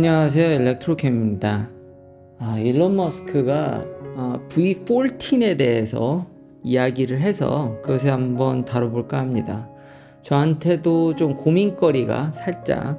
안녕하세요 일렉트로캠입니다. 아, 일론 머스크가 어, V14에 대해서 이야기를 해서 그것에 한번 다뤄볼까 합니다. 저한테도 좀 고민거리가 살짝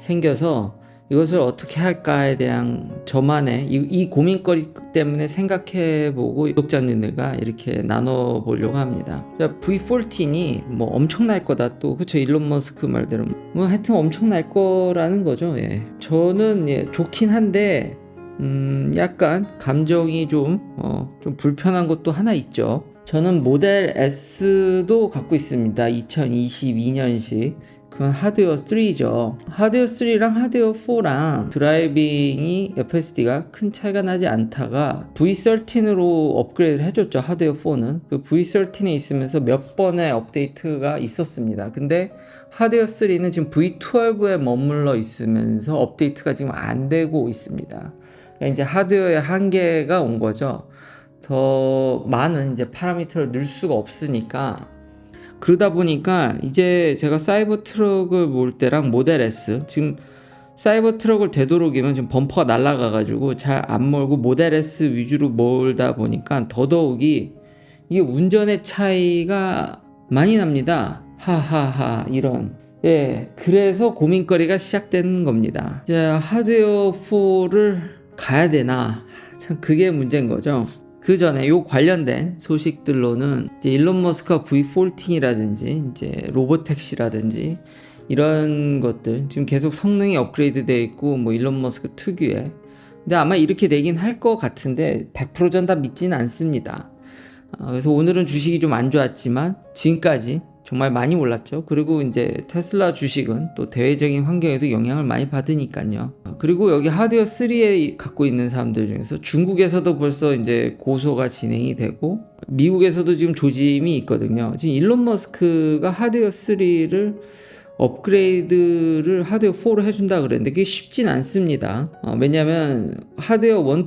생겨서 이것을 어떻게 할까에 대한 저만의 이, 이 고민거리 때문에 생각해보고 구독자님들과 이렇게 나눠보려고 합니다. 자, V14이 뭐 엄청날 거다 또 그쵸 일론 머스크 말대로 뭐 하여튼 엄청날 거라는 거죠. 예. 저는 예, 좋긴 한데 음, 약간 감정이 좀, 어, 좀 불편한 것도 하나 있죠. 저는 모델 S도 갖고 있습니다. 2022년식. 그건 하드웨어 3죠. 하드웨어 3랑 하드웨어 4랑 드라이빙이 FSD가 큰 차이가 나지 않다가 V13으로 업그레이드를 해줬죠. 하드웨어 4는. 그 V13에 있으면서 몇 번의 업데이트가 있었습니다. 근데 하드웨어 3는 지금 V12에 머물러 있으면서 업데이트가 지금 안 되고 있습니다. 그러니까 이제 하드웨어의 한계가 온 거죠. 더 많은 이제 파라미터를 넣을 수가 없으니까 그러다 보니까 이제 제가 사이버 트럭을 몰 때랑 모델 S 지금 사이버 트럭을 되도록이면 지금 범퍼가 날아가 가지고 잘 안 몰고 모델 S 위주로 몰다 보니까 더더욱이 이게 운전의 차이가 많이 납니다. 하하하 이런 예 그래서 고민거리가 시작되는 겁니다. 이제 하드웨어 4를 가야 되나 참 그게 문제인 거죠. 그 전에 요 관련된 소식들로는 이제 일론 머스크가 V14이라든지 이제 로보택시라든지 이런 것들 지금 계속 성능이 업그레이드 돼 있고 뭐 일론 머스크 특유의 근데 아마 이렇게 되긴 할 것 같은데 100%전 다 믿지는 않습니다. 어, 그래서 오늘은 주식이 좀 안 좋았지만 지금까지 정말 많이 올랐죠. 그리고 이제 테슬라 주식은 또 대외적인 환경에도 영향을 많이 받으니까요. 그리고 여기 하드웨어 3에 갖고 있는 사람들 중에서 중국에서도 벌써 이제 고소가 진행이 되고 미국에서도 지금 조짐이 있거든요. 지금 일론 머스크가 하드웨어 3를 업그레이드를 하드웨어 4로 해준다 그랬는데 그게 쉽진 않습니다. 어, 왜냐면 하드웨어 1, 2,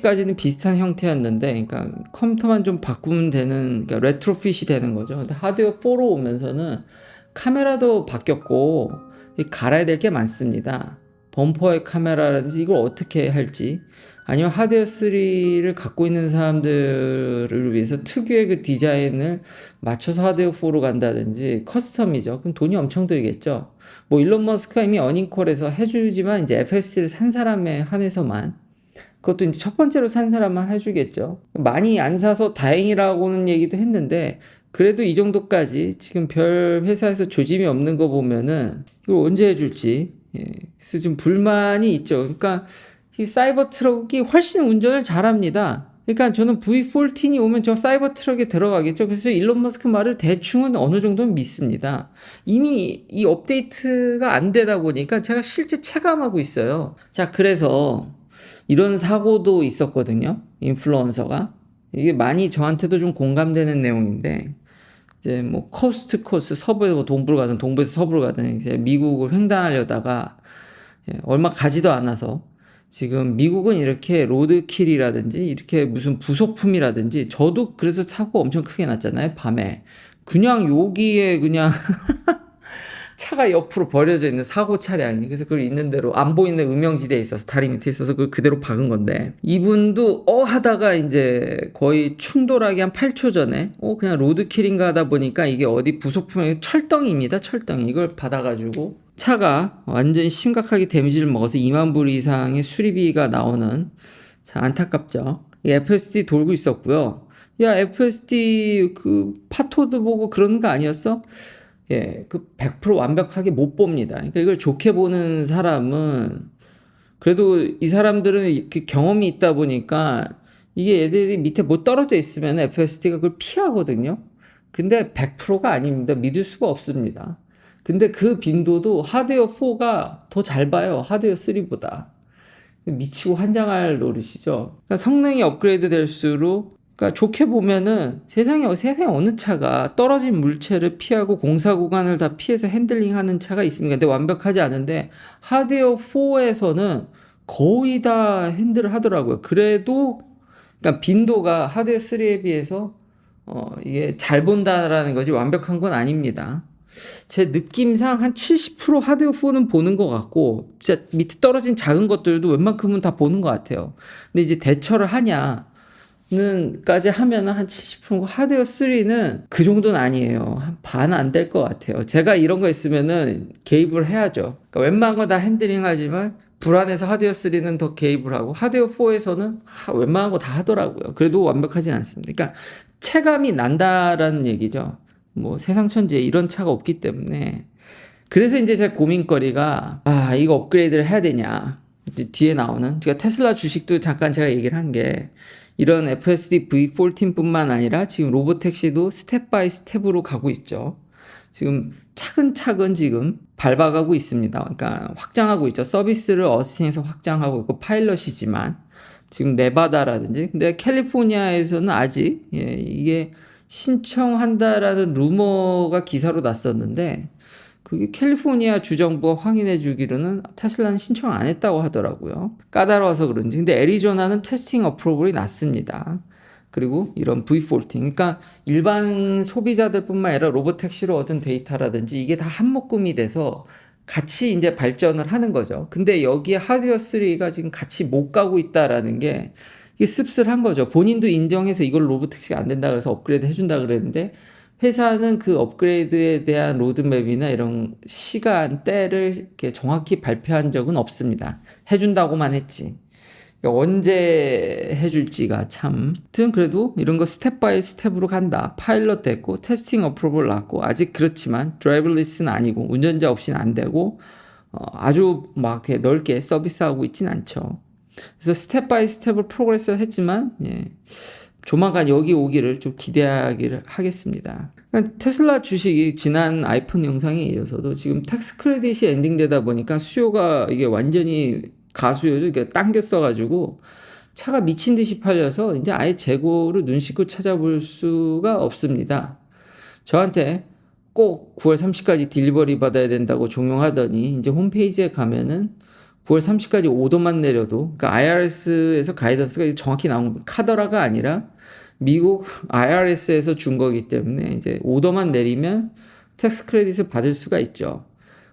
3까지는 비슷한 형태였는데, 그러니까 컴퓨터만 좀 바꾸면 되는, 그러니까 레트로핏이 되는 거죠. 근데 하드웨어 4로 오면서는 카메라도 바뀌었고, 갈아야 될 게 많습니다. 범퍼의 카메라라든지 이걸 어떻게 할지 아니면 하드웨어 3를 갖고 있는 사람들을 위해서 특유의 그 디자인을 맞춰서 하드웨어 4로 간다든지 커스텀이죠. 그럼 돈이 엄청 들겠죠. 뭐 일론 머스크가 이미 어닝콜에서 해주지만 이제 FSD를 산 사람에 한해서만 그것도 이제 첫 번째로 산 사람만 해주겠죠. 많이 안 사서 다행이라고는 얘기도 했는데 그래도 이 정도까지 지금 별 회사에서 조짐이 없는 거 보면은 이걸 언제 해줄지 예. 그래서 좀 불만이 있죠. 그러니까 이 사이버 트럭이 훨씬 운전을 잘합니다. 그러니까 저는 V14이 오면 저 사이버 트럭에 들어가겠죠. 그래서 일론 머스크 말을 대충은 어느 정도는 믿습니다. 이미 이 업데이트가 안 되다 보니까 제가 실제 체감하고 있어요. 자, 그래서 이런 사고도 있었거든요. 인플루언서가. 이게 많이 저한테도 좀 공감되는 내용인데, 이제 뭐 코스트 코스 서부에서 뭐 동부로 가든 동부에서 서부로 가든 이제 미국을 횡단하려다가 예, 얼마 가지도 않아서 지금 미국은 이렇게 로드킬이라든지 이렇게 무슨 부속품이라든지 저도 그래서 사고 엄청 크게 났잖아요 밤에. 그냥 여기에 그냥 차가 옆으로 버려져 있는 사고 차량이 그래서 그걸 있는 대로 안 보이는 음영지대에 있어서 다리 밑에 있어서 그걸 그대로 박은 건데 이분도 어 하다가 이제 거의 충돌하기 한 8초 전에 어 그냥 로드킬인가 하다 보니까 이게 어디 부속품이 철덩이입니다 철덩이 이걸 받아가지고 차가 완전히 심각하게 데미지를 먹어서 2만 불 이상의 수리비가 나오는 참 안타깝죠. FSD 돌고 있었고요. 야 FSD 그 파토도 보고 그러는 거 아니었어? 예, 그 100% 완벽하게 못 봅니다. 그러니까 이걸 좋게 보는 사람은 그래도 이 사람들은 그 경험이 있다 보니까 이게 애들이 밑에 못 떨어져 있으면 FSD가 그걸 피하거든요. 근데 100%가 아닙니다. 믿을 수가 없습니다. 근데 그 빈도도 하드웨어 4가 더 잘 봐요. 하드웨어 3보다. 미치고 환장할 노릇이죠. 그러니까 성능이 업그레이드 될수록 그러니까 좋게 보면은 세상에 세상에 어느 차가 떨어진 물체를 피하고 공사 구간을 다 피해서 핸들링하는 차가 있습니까? 근데 완벽하지 않은데 하드웨어 4에서는 거의 다 핸들을 하더라고요. 그래도 그러니까 빈도가 하드웨어 3에 비해서 어 이게 잘 본다라는 것이 완벽한 건 아닙니다. 제 느낌상 한 70% 하드웨어 4는 보는 것 같고 진짜 밑에 떨어진 작은 것들도 웬만큼은 다 보는 것 같아요. 근데 이제 대처를 하냐 는까지 하면은 한 70%고 하드웨어 3는 그 정도는 아니에요. 한 반 안 될 것 같아요. 제가 이런 거 있으면은 개입을 해야죠. 그러니까 웬만한 거 다 핸들링 하지만 불안해서 하드웨어 3는 더 개입을 하고 하드웨어 4에서는 웬만한 거 다 하더라고요. 그래도 완벽하진 않습니다. 그러니까 체감이 난다라는 얘기죠. 뭐 세상 천지에 이런 차가 없기 때문에 그래서 이제 제 고민거리가 아 이거 업그레이드를 해야 되냐 이제 뒤에 나오는 제가 테슬라 주식도 잠깐 제가 얘기를 한게 이런 FSD V14뿐만 아니라 지금 로보택시도 스텝 바이 스텝으로 가고 있죠. 지금 차근차근 지금 밟아가고 있습니다. 그러니까 확장하고 있죠. 서비스를 어스틴에서 확장하고 있고 파일럿이지만 지금 네바다라든지 근데 캘리포니아에서는 아직 예, 이게 신청한다라는 루머가 기사로 났었는데 그게 캘리포니아 주정부가 확인해 주기로는 테슬라는 신청 안 했다고 하더라고요. 까다로워서 그런지. 근데 애리조나는 테스팅 어프로블이 났습니다. 그리고 이런 V14. 그러니까 일반 소비자들뿐만 아니라 로보택시로 얻은 데이터라든지 이게 다 한묶음이 돼서 같이 이제 발전을 하는 거죠. 근데 여기에 하드웨어 3가 지금 같이 못 가고 있다라는 게 이게 씁쓸한 거죠. 본인도 인정해서 이걸 로보택시가 안 된다 그래서 업그레이드 해준다 그랬는데 회사는 그 업그레이드에 대한 로드맵이나 이런 시간, 때를 이렇게 정확히 발표한 적은 없습니다. 해준다고만 했지. 그러니까 언제 해줄지가 참. 아무튼 그래도 이런 거 스텝 바이 스텝으로 간다. 파일럿 됐고, 테스팅 어프로벌 났고, 아직 그렇지만 드라이브리스는 아니고, 운전자 없이는 안 되고, 어, 아주 막 이렇게 넓게 서비스하고 있진 않죠. 그래서 스텝 바이 스텝을 프로그레스 했지만, 예. 조만간 여기 오기를 좀 기대하기를 하겠습니다. 그러니까 테슬라 주식이 지난 아이폰 영상에 이어서도 지금 텍스 크레딧이 엔딩되다 보니까 수요가 이게 완전히 가수요죠. 이게 당겨 써가지고 차가 미친 듯이 팔려서 이제 아예 재고를 눈 씻고 찾아볼 수가 없습니다. 저한테 꼭 9월 30까지 딜리버리 받아야 된다고 종용하더니 이제 홈페이지에 가면은 9월 30까지 오더만 내려도 그러니까 IRS에서 가이던스가 정확히 나온 카더라가 아니라 미국 IRS에서 준 거기 때문에 이제 오더만 내리면 텍스 크레딧을 받을 수가 있죠.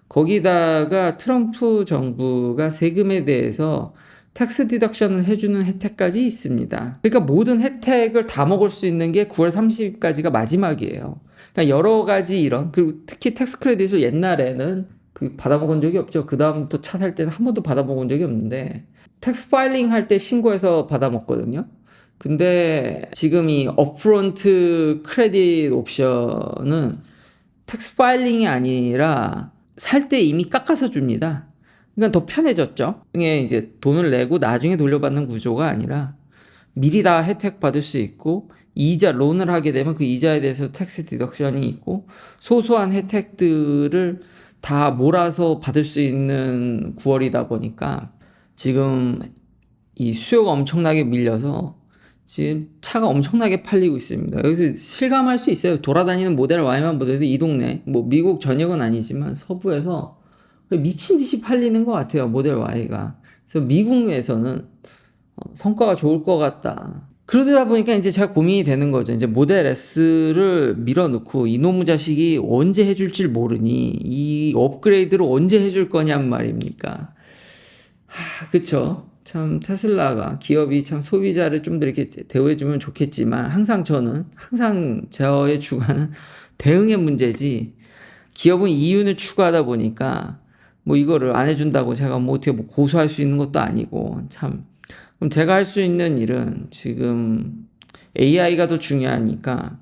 거기다가 트럼프 정부가 세금에 대해서 텍스 디덕션을 해주는 혜택까지 있습니다. 그러니까 모든 혜택을 다 먹을 수 있는 게 9월 30일까지가 마지막이에요. 그러니까 여러 가지 이런 그리고 특히 텍스 크레딧을 옛날에는 그 받아먹은 적이 없죠. 그 다음부터 차 살 때는 한 번도 받아먹은 적이 없는데 텍스 파일링 할 때 신고해서 받아먹거든요. 근데 지금 이 업프론트 크레딧 옵션은 텍스 파일링이 아니라 살 때 이미 깎아서 줍니다. 그러니까 더 편해졌죠. 이게 이제 돈을 내고 나중에 돌려받는 구조가 아니라 미리 다 혜택 받을 수 있고 이자 론을 하게 되면 그 이자에 대해서 텍스 디덕션이 있고 소소한 혜택들을 다 몰아서 받을 수 있는 9월이다 보니까 지금 이 수요가 엄청나게 밀려서 지금 차가 엄청나게 팔리고 있습니다. 여기서 실감할 수 있어요. 돌아다니는 모델 Y만 보더라도 이 동네, 뭐 미국 전역은 아니지만 서부에서 미친 듯이 팔리는 것 같아요. 모델 Y가. 그래서 미국에서는 어, 성과가 좋을 것 같다. 그러다 보니까 이제 제가 고민이 되는 거죠. 이제 모델 S를 밀어넣고 이놈의 자식이 언제 해줄지 모르니 이 업그레이드를 언제 해줄 거냔 말입니까? 하, 그쵸. 참 테슬라가 기업이 참 소비자를 좀 더 이렇게 대우해주면 좋겠지만 항상 저는 항상 저의 주관은 대응의 문제지 기업은 이윤을 추구하다 보니까 뭐 이거를 안 해준다고 제가 뭐 어떻게 뭐 고소할 수 있는 것도 아니고 참 그럼 제가 할 수 있는 일은 지금 AI가 더 중요하니까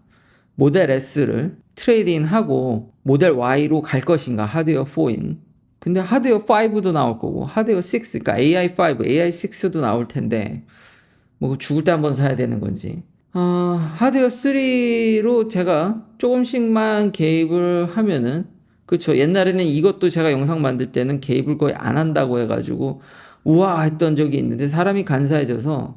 모델 S를 트레이딩 하고 모델 Y로 갈 것인가 하드웨어 4인. 근데 하드웨어 5도 나올 거고 하드웨어 6 그러니까 AI5, AI6도 나올 텐데 뭐 죽을 때 한번 사야 되는 건지. 아, 하드웨어 3로 제가 조금씩만 개입을 하면은 그쵸. 옛날에는 이것도 제가 영상 만들 때는 개입을 거의 안 한다고 해가지고 우와 했던 적이 있는데 사람이 간사해져서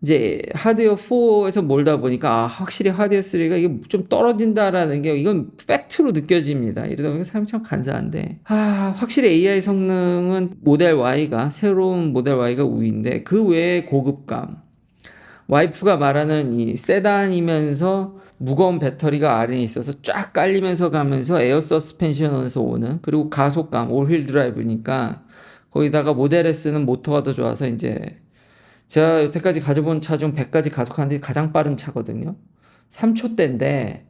이제 하드웨어 4에서 몰다 보니까 아, 확실히 하드웨어 3가 이게 좀 떨어진다라는 게 이건 팩트로 느껴집니다. 이러다 보니까 사람이 참 간사한데 아, 확실히 AI 성능은 모델 Y가 새로운 모델 Y가 우위인데 그 외에 고급감 와이프가 말하는 이 세단이면서 무거운 배터리가 아래에 있어서 쫙 깔리면서 가면서 에어 서스펜션에서 오는 그리고 가속감 올휠 드라이브니까 거기다가 모델 S는 모터가 더 좋아서 이제 제가 여태까지 가져본 차 중 100까지 가속하는데 가장 빠른 차거든요. 3초대인데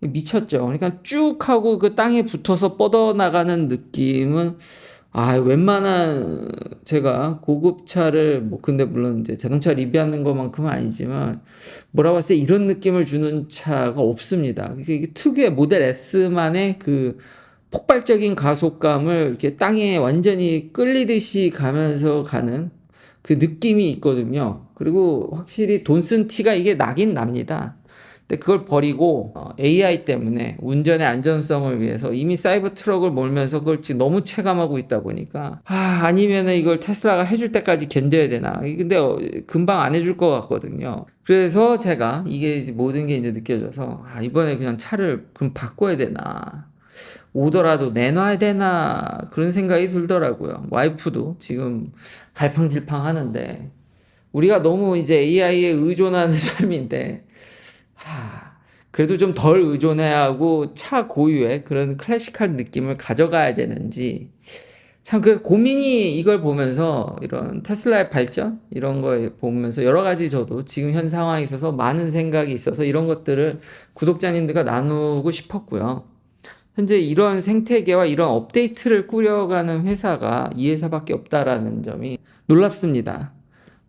미쳤죠. 그러니까 쭉 하고 그 땅에 붙어서 뻗어나가는 느낌은 아, 웬만한 제가 고급차를 뭐 근데 물론 이제 자동차 리뷰하는 것만큼은 아니지만 뭐라고 했을 때 이런 느낌을 주는 차가 없습니다. 이게 특유의 모델 S만의 그 폭발적인 가속감을 이렇게 땅에 완전히 끌리듯이 가면서 가는 그 느낌이 있거든요. 그리고 확실히 돈 쓴 티가 이게 나긴 납니다. 근데 그걸 버리고 어, AI 때문에 운전의 안전성을 위해서 이미 사이버 트럭을 몰면서 그걸 지금 너무 체감하고 있다 보니까 아 아니면은 이걸 테슬라가 해줄 때까지 견뎌야 되나 근데 어, 금방 안 해줄 것 같거든요 그래서 제가 이게 모든 게 이제 느껴져서 아 이번에 그냥 차를 그럼 바꿔야 되나 오더라도 내놔야 되나 그런 생각이 들더라고요. 와이프도 지금 갈팡질팡 하는데. 우리가 너무 이제 AI에 의존하는 삶인데 하, 그래도 좀 덜 의존해야 하고 차 고유의 그런 클래식한 느낌을 가져가야 되는지. 참 그래서 고민이 이걸 보면서 이런 테슬라의 발전? 이런 걸 보면서 여러 가지 저도 지금 현 상황에 있어서 많은 생각이 있어서 이런 것들을 구독자님들과 나누고 싶었고요. 현재 이런 생태계와 이런 업데이트를 꾸려가는 회사가 이 회사밖에 없다라는 점이 놀랍습니다.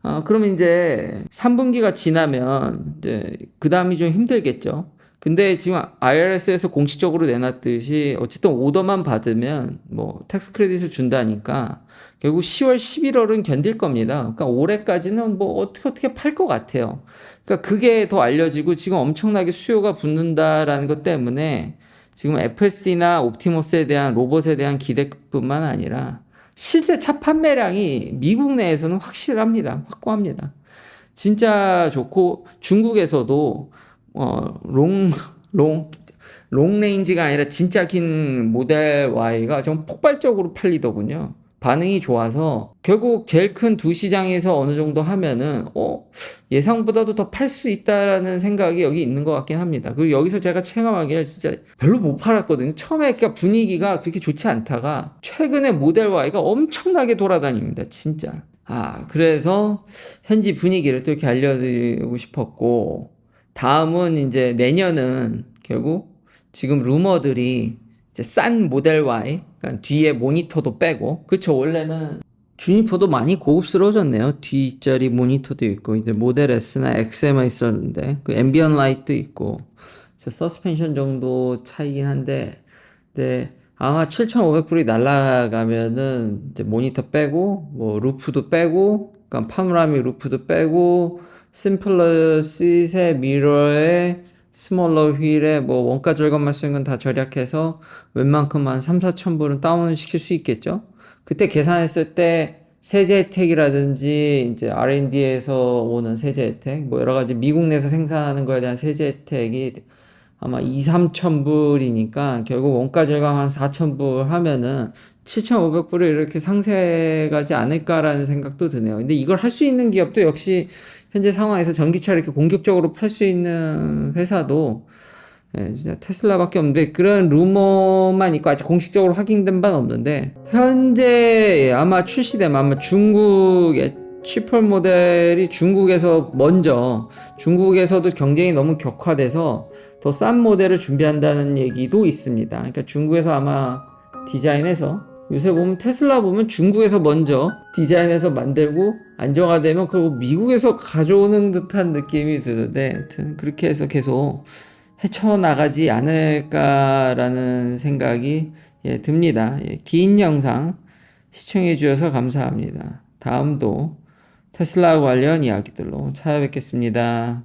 어, 그러면 이제 3분기가 지나면 이제 그 다음이 좀 힘들겠죠. 근데 지금 IRS에서 공식적으로 내놨듯이 어쨌든 오더만 받으면 뭐 텍스 크레딧을 준다니까 결국 10월, 11월은 견딜 겁니다. 그러니까 올해까지는 뭐 어떻게 어떻게 팔 것 같아요. 그러니까 그게 더 알려지고 지금 엄청나게 수요가 붙는다라는 것 때문에 지금 FSD나 옵티머스에 대한 로봇에 대한 기대뿐만 아니라 실제 차 판매량이 미국 내에서는 확실합니다. 확고합니다. 진짜 좋고 중국에서도 어, 롱, 롱, 롱 레인지가 아니라 진짜 긴 모델 Y가 좀 폭발적으로 팔리더군요. 반응이 좋아서 결국 제일 큰 두 시장에서 어느 정도 하면은 어 예상보다도 더 팔 수 있다라는 생각이 여기 있는 것 같긴 합니다. 그리고 여기서 제가 체감하기에 진짜 별로 못 팔았거든요. 처음에 그러니까 분위기가 그렇게 좋지 않다가 최근에 모델 Y가 엄청나게 돌아다닙니다. 진짜. 아 그래서 현지 분위기를 또 이렇게 알려드리고 싶었고 다음은 이제 내년은 결국 지금 루머들이 이제 싼 모델 Y, 그러니까 뒤에 모니터도 빼고, 그쵸 원래는 주니퍼도 많이 고급스러워졌네요. 뒷자리 모니터도 있고 이제 모델 S나 XM만 있었는데 그 앰비언 라이트도 있고, 저 서스펜션 정도 차이긴 한데, 근데 아마 7,500불이 날라가면은 이제 모니터 빼고, 뭐 루프도 빼고, 그러니까 파노라미 루프도 빼고, 심플러 시세 미러에 스몰러 휠에 뭐 원가 절감할 수 있는 건 다 절약해서 웬만큼 한 3, 4천 불은 다운을 시킬 수 있겠죠? 그때 계산했을 때 세제 혜택이라든지 이제 R&D에서 오는 세제 혜택, 뭐 여러 가지 미국 내에서 생산하는 거에 대한 세제 혜택이 아마 2, 3천 불이니까 결국 원가 절감 한 4천 불 하면은 7,500불을 이렇게 상세 가지 않을까라는 생각도 드네요. 근데 이걸 할 수 있는 기업도 역시 현재 상황에서 전기차를 이렇게 공격적으로 팔 수 있는 회사도 예, 진짜 테슬라밖에 없는데 그런 루머만 있고 아직 공식적으로 확인된 바는 없는데 현재 아마 출시되면 아마 중국의 치펄 모델이 중국에서 먼저 중국에서도 경쟁이 너무 격화돼서 더 싼 모델을 준비한다는 얘기도 있습니다. 그러니까 중국에서 아마 디자인해서 요새 보면 테슬라 보면 중국에서 먼저 디자인해서 만들고 안정화되면 그리고 미국에서 가져오는 듯한 느낌이 드는데 하여튼 그렇게 해서 계속 헤쳐나가지 않을까라는 생각이 예, 듭니다. 예, 긴 영상 시청해 주셔서 감사합니다. 다음도 테슬라 관련 이야기들로 찾아뵙겠습니다.